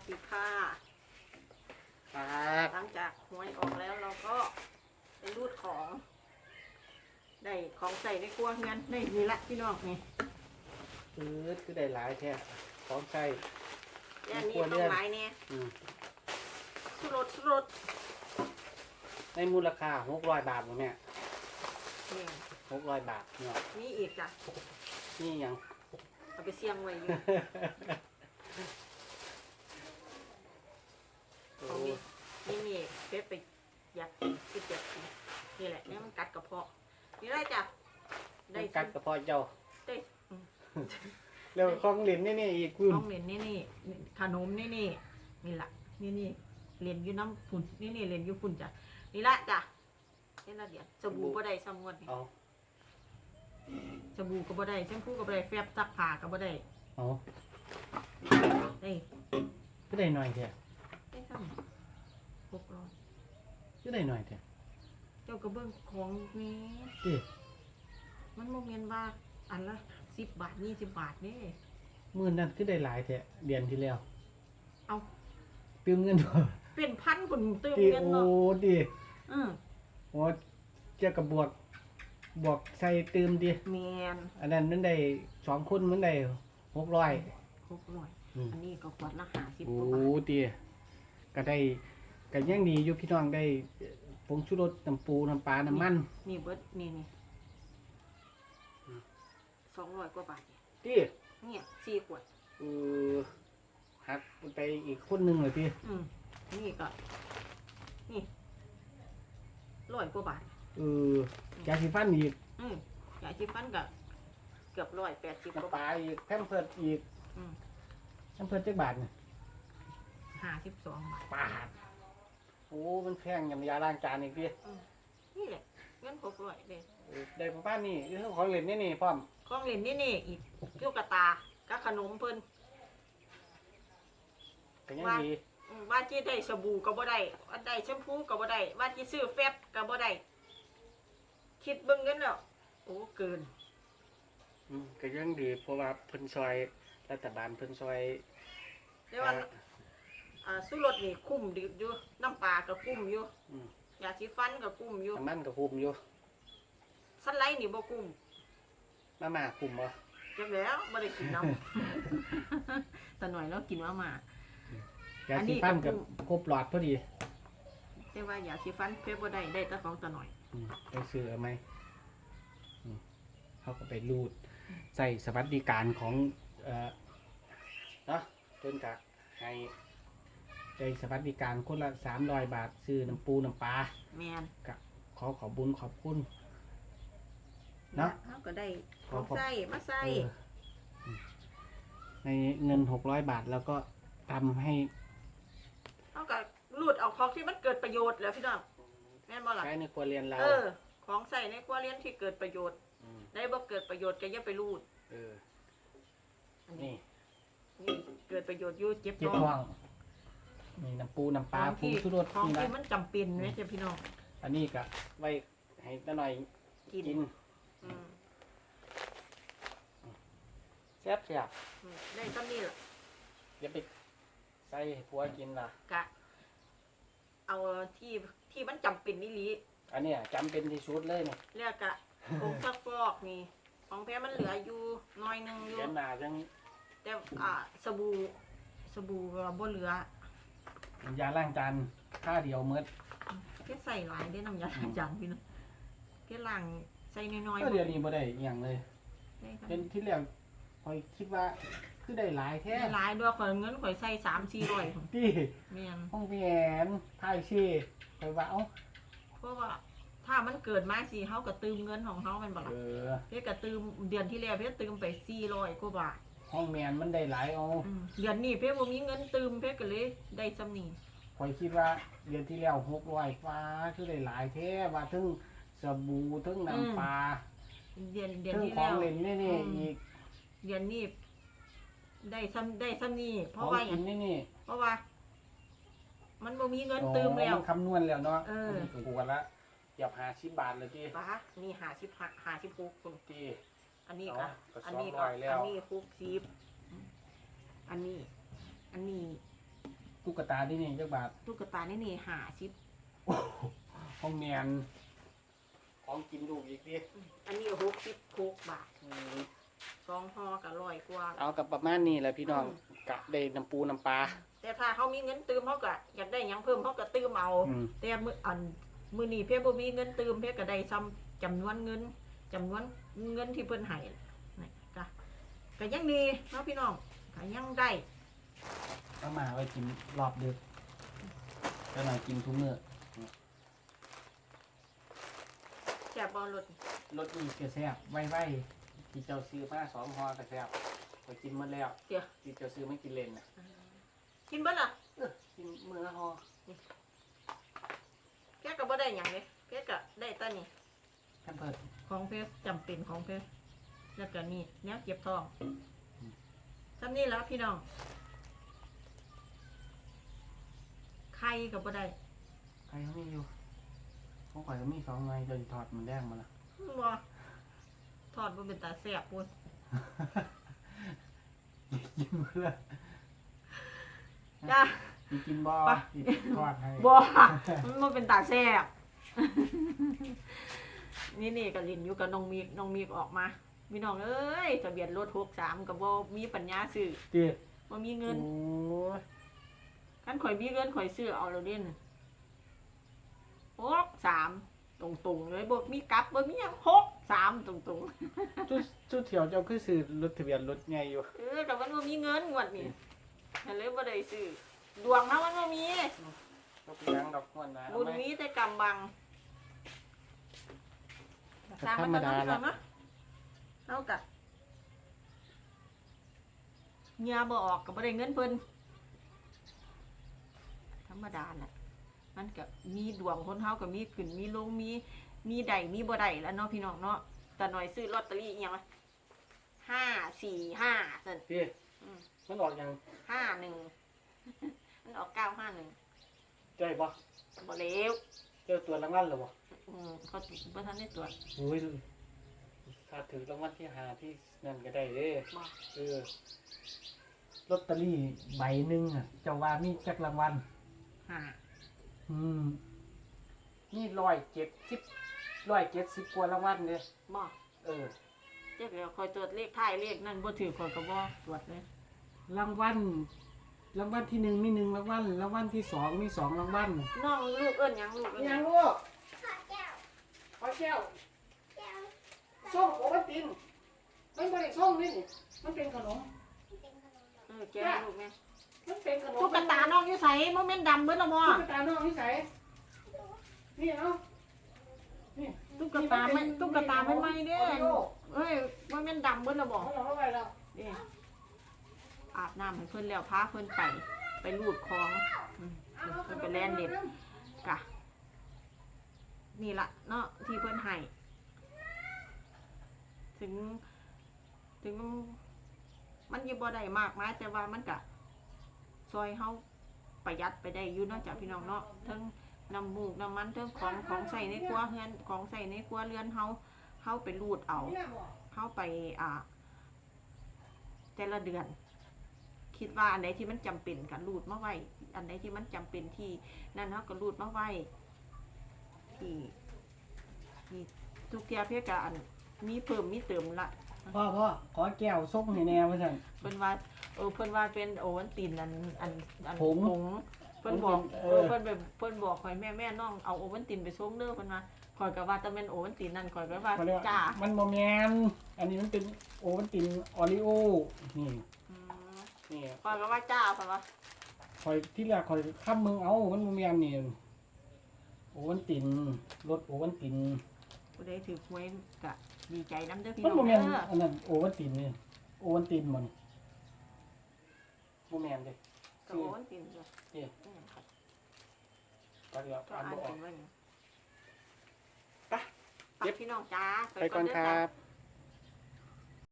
สดีค่ะ ครับหลังจากหวยออกแล้วเราก็ไปรูดของ ได้ของใส่ในครัวเงินในนี่ละพี่น้องนี่ปื๊ดคือได้หลายแท้ของใช้ ย่านนี้ในครัวเรืต้ออนงหลายเนี่ยอืมสุรสสุรสในมูลค่าหกร้อยบาทบ่แม่นี่หกร้อยบาทเนาะมีอีกจ้ะนี่หยังเอาไปเสี่ยงไว้อยู่ โอ้ ของนี่นี่นี่เพชรไปอยากกินคิดอยากกินนี่แหละเนี่ยมันกัดกระเพาะนี่ได้จ้ะได้ ได้กัดกระเพาะเจ้าได้อืม แล้วของเหรียญนี่นี่อีกคุณน้องเหรียญนี่นี่ขนมนี่นี่นี่ละนี่นี่เหรียญอยู่น้ำฝุ่นนี่นี่เหรียญอยู่ฝุ่นจ้ะนี่ละจ้ะนี่ละเดี๋ยวสบู่ก็ได้สมวนนี่เอาสบู่ก็บ่ได้แชมพูก็บ่ได้แฟบซักผ้าก็บ่ได้เอาเอ้ยคือได้หน่อยแท้ได้ทำหกร้อยคือได้หน่อยแท้เจ้ากระเบื้องของนี้ดิ มันโมเมนว่า อันละสิบบาทยี่สิบบาทนี่มื้อนั้นคือได้หลายแท้เดือนที่แล้ว เอาตืมเงินบ่เป็นพันคนเติมดิเงินโอ้เนาะดิอือโอ้เจ้ากับบวก บวกใส่ตืมดิแมนอันนั้นมันได้สองคนมันได้หกร้อย หกร้อยอืม อันนี้ก็ขวดละห้าสิบโอ้กว่าบาทเตียก็ได้ก็ยังดีอยู่พี่น้องได้ผงชูรสน้ำปูน้ำปลาน้ำมัน นี่เบิดนี่นี่อืม สองร้อยกว่าบาทตีเนี่ยเนี่ยสี่ขวด เออหักไปอีกคนหนึ่งเลยตีอืมนี่ก็ นี่ร้อยกว่าบาท เออยาสีฟันอีกอืมยาชีฟันก็เกือบร้อยแปดสิบกว่าน้ำปบาลาทอีกแพมเพิร์ดอีกอืมแพมเพิร์ดจักบาทเนี่ยห้าสิบสองบาทบาทโอ้มันแพงอย่างยาล้างจานอีกตีอืมนี่แหละ เงินหกร้อยเลยได้ประมาณนี้เรื่องของเล่นนี่นี่พร้อมของเล่นนี่นี่อีกลูกกระตากับขนมเพิ่นก็ยังดีอืมว่าจีได้สบู่ก็บ่ได้ว่าได้แชมพูก็บ่ได้ว่าจีซื้อแฟบก็บ่ได้คิดเบิ่งเงินแล้วโอ้เกินอืมก็ยังดีเพราะว่าเพิ่นซอยรัฐบาลเพิ่นซอยแต่ว่าอ่าสุรสนี่คุ้มดีอยู่น้ำปลาก็คุ้มอยู่อืม ยาสีฟันก็คุ้มอยู่น้ำมันก็คุมอยู่สันไลนี่บ่คุ้มมาม่าคุมบ่จักแล้วบ่ได้กินน้ำ แต่หน่อยแล้วกินมาม่ายาอันนี้สีฟันก็กับคุม ครบหลอดพอดีแต่ว่ายาสีฟันเพิ่นบ่ได้ได้แต่ของตะหน่อย อืมไปซื้อเอาไหมอืมเขาก็ไปรูด ใส่สวัสดิการของ เอ่อเนาะเพิ่นกะให้ ใจสวัสดิการคนละสามร้อยบาทซื้อน้ำปูน้ำปลาแม่นขอขอบบุญขอบคุณ เนาะเฮาก็ได้ขขอองขอบใส่มาใส่เอออืมในเงินหกร้อยบาทแล้วก็ทำให้เอาก็รูดเอาของที่มันเกิดประโยชน์แล้วพี่น้องแม่นบ่ล่ะใช้ในครัวเรียนเราเออ ของใส่ในครัวเรือนที่เกิดประโยชน์มได้บ่เกิดประโยชน์ก็อย่าไปรูดเออ อันนี้นี่ นี่เกิดประโยชน์อยู่เจ็บเจ็บท้องท้อง นี่น้ำปูน้ำปลาของปูที่ชูรสของนี่ที่นะมันจำเป็นไหมจ้ะพี่น้องอันนี้ก็ไว้ให้ตาหน่อยกินกินอืมแซ่บแซ่บอืมได้ซ้ำนี่ล่ะอย่าไปใส่ให้ผัวกินล่ะ กะ เอาที่ที่มันจำเป็นนี่ลีอันเนี้ยจำเป็นที่สุดเลยนี่เรียกกะผงซักฟอกนี่ของแพ้มันเหลืออยู่น้อยหนึงอยู่ เขียนหน้าจังแต่อ่าสบู่สบู่ก็บ่เหลือ น้ำยาล้างจานค่าเดียวเมื่อแค่ใส่หลายได้น้ำยาล้างจานพี่น้องแค่ล้างใส่น้อยๆก็เดียวนี้บ่ได้อหย่างเลย ได้ครับเป็นที่แรกคอยคิดว่าคือได้หลายแท้ได้หลายด้วยข่อยเงินข่อยใส่สามสี่ร้อยพุ่นที่แม่นห้องพี่แอนทายชื่อคอยว่าเอ้าเพราะว่า ถ้ามันเกิดมาสิเฮาก็ตืมเงินของเฮาแมันบ่เอล่ะอเพิ่นก็ตืมเดือนที่แล้วเพิ่นตืมไป400กว่าบาท ห้องแมนมันได้หลายเอาอืมเดือนนี้เพิ่นบ่มีเงินตืมเพิ่นก็เลยได้ซำนี้คอยคิดว่าเดือนที่แล้วหกร้อยฟ้าคือได้หลายแท้ว่าถึงสบู่ถึงน้ำปลาเดือนเดือนถึงที่ขอแล้งวเล่นนี่นี่อีกเดือนนี้ได้ซ้ำได้ซ้ำนี้เพขอราะงว่าหกิยังนนี่นี่เพราะว่า มันบ่มีเงินตืมแล้วอ๋อมันคำนวณแล้วเนาะเออนนี้ถูกกันละเกือบห้าสิบบาทเลยที่ป้านี่50 56คุณที่ อันนี้ก็อ๋อก็อันนี้สองร้ก็อยแล้ว อันนี้60อันนี้ อันนี้ตุ๊กตาที่นี่จักบาทตุ๊กตานี่นี่หาชิปห้องแมนของกินลูกอีกดิอันนี้หกสิบหกบาทสองห่อกับร้อยกว่า เอากับประมาณนี้แหละพี่น้องอืมกะได้น้ำปูน้ำปลาแต่ถ้าเขามีเงินตืมเขาก็อยากได้หยังเพิ่มเขาก็ตืมเอา อืมแต่มืออันมือนี้เพียบ่มีเงินตืมเพียก็ได้ซ้ำจำนวนเงิน จำนวนเงินที่เพิ่นให้นี่จ้ะก็ยังดีเนาะพี่น้องก็ยังได้เอามาไว้กินรอบดึกแล้วมากินทุกมื้อแซ่บบ่รสรสอีกกระแซบไว้ไว้ที่เจ้าซื้อมาสองห่อกระแซบไปกินหมดแล้ว เดี๋ยวที่เจ้าซื้อไม่กินเล่นน่ะกินเบ่ล่ะเออกินมื้อละห่อแกก็บ่ได้หยังเลยแกก็ได้แตานี่ แค่เปิดของเพชรจำเป็นของเพชรแล้วก็นี่แนวเก็บทองทำนี่แล้วพี่น้องไข่ก็บ่ได้ใครเขามีอยู่ของข่อยก็มีสองไงจนถอดมันแดงมาละบ่ทอดบ่เป็นตาแซ่บพุ่นกินเพื่อจ้าสิกินบ่ไปสิทอดให้บ่มันบ่เป็นตาแซ่บ นี่นี่ก็ลินอยู่กับน้องมีกน้องมีกออกมาพี่น้องเอ้ยทะเบียนรถ63ก็บ่มีปัญญาซื้อเตี้ยบ่มีเงินโอ้ยคันข่อยมีเงินข่อยซื้อเอาแล้วเด่นหกสามตรงๆเลยบ่มีกลับบ่มีหยังหกสามตรงจุดจุดเถียวเจ้าคือซื้อรถทะเบียนรถใหญ่อยู่ๆเออแต่มันบ่มีเงินงวดนี้ก็เลยบ่ได้ซื้อดวงเฮามันบ่มีก็เป็นหยังดอกม่วนนะบุญมีแต่กำบัง ก็ธรรมดาละละเฮากะเงียบ่ออกก็บ่ได้เงินเพิ่นธรรมดาแหละมันก็มีดวงคนเฮาก็มีขึ้นมีลงมีมีใดมีบ่ได้แล้วเนาะพี่น้องเนาะแต่หน่อยซื้อลอตเตอรี่อีหยังวะห้าสี่ห้านั่นเตี้ยอืมมันออกยังห้าหนึ่งมันออกเก้าห้าหนึ่งได้บ่บ่เร็วเจ้าตัวรางวัลหรือบ่อืมเขาบ่ทันได้ตรวจโอ้ยถ้าถือรางวัลที่หาที่นั่นก็ได้เด้บ่เออลอตเตอรี่ใบหนึ่งอะเจ้าว่ามีจักรางวัลห้าอืมนี่ร้อยเจ็ดสิบร้อยเจ็ดสิบกว่ารางวัลเนี่ยบ่เออ เจ๊ก็คอยตรวจเลขท้ายเลขนั่นบ่ถือคนก็บ่ตรวจเลยรางวัล รางวัลที่หนึ่งมีหนึ่งรางวัลรางวัลที่สองมีสองรางวัลน้องลูกเอิ้นหยังลูกเอิ้นหยัยังงลูกขอแก้วส้มโอวัลตินมันไม่ได้ส้มนี่มันเป็นขนม เออแกให้ลูกแม่มันเป็นขนมตุ๊กตาน้องอยู่ไสบ่แม่นดำเบิดละบ่ตุ๊กตาน้องนิสัยนี่เนาะนี่ตุ๊กตาไม่ตุ๊กตาไม่ไหม่เด้โอริโอเอ้ยบ่แม่นดำเบิดละบ่เอาเราเข้าไปแล้วนี่ อาบน้ำให้เพิ่อนแล้วพาเพิ่อนไป ไปลูดคลองเพิ่อนไปแล่นเล่นกะ นี่ละเนาะที่เพิ่อนให้ถึง ถึง มันยังบ่ได้มากมายแต่ว่ามันกะซอยเฮาประหยัดไปได้อยู่นาะจ้ะพี่น้องเนาะทั้งน้ำมูกน้ำมันทั้งของของใส่ในครัวเรือนของใส่ในครัวเรือนเฮาเฮาไปรูดเอาเฮาไปอ่าแต่ละเดือน คิดว่าอันไหนที่มันจำเป็นก็รูดมาไว้ อันไหนที่มันจำเป็นที่นั่นเฮาก็รูดมาไว้ที่ที่ทุกเทียเพื่อการมีเพิ่มมีเติมละพ่อพ่อขอแก้วส้มให้แน่ว่าสั่นเพิ่นว่าเออเพิ่นว่าเป็นโอวันตินอันอันอันผงผงเพิ่นบอกเอเอออเพิ่นไปเพิ่นบอกข่อยแม่แม่น้องเอาโอวันตินไปส่งเด้อเพิ่นว่าข่อยก็ว่าแต่แม่นโอวันตินนั่นข่อยก็ว่าเขาเรียกว่าจ้ามันโมแมนอันนี้มันเป็นโอวัลตินออริโอนี่อืม นี่ข่อยก็ว่าจ้าเพิ่นว่าคอยที่แรกคอยข้ามมึงเอามันโมแมนนี่โอวัลตินรถโอวัลตินผู้ใดถือหวยก็ดีใจนํเด้อพี่มันน้อโมงแมเด้นออันนั้นโอวัลตินนี่โอวัลตินมันโมแมนเลยก็โอวันตินจ้ะนี่อืมครับก็เดี๋ยวก็อ่านอ่านบออกักนไว้ไปฝากพี่น้องจ้าไปก่อนครับเด้อจ้า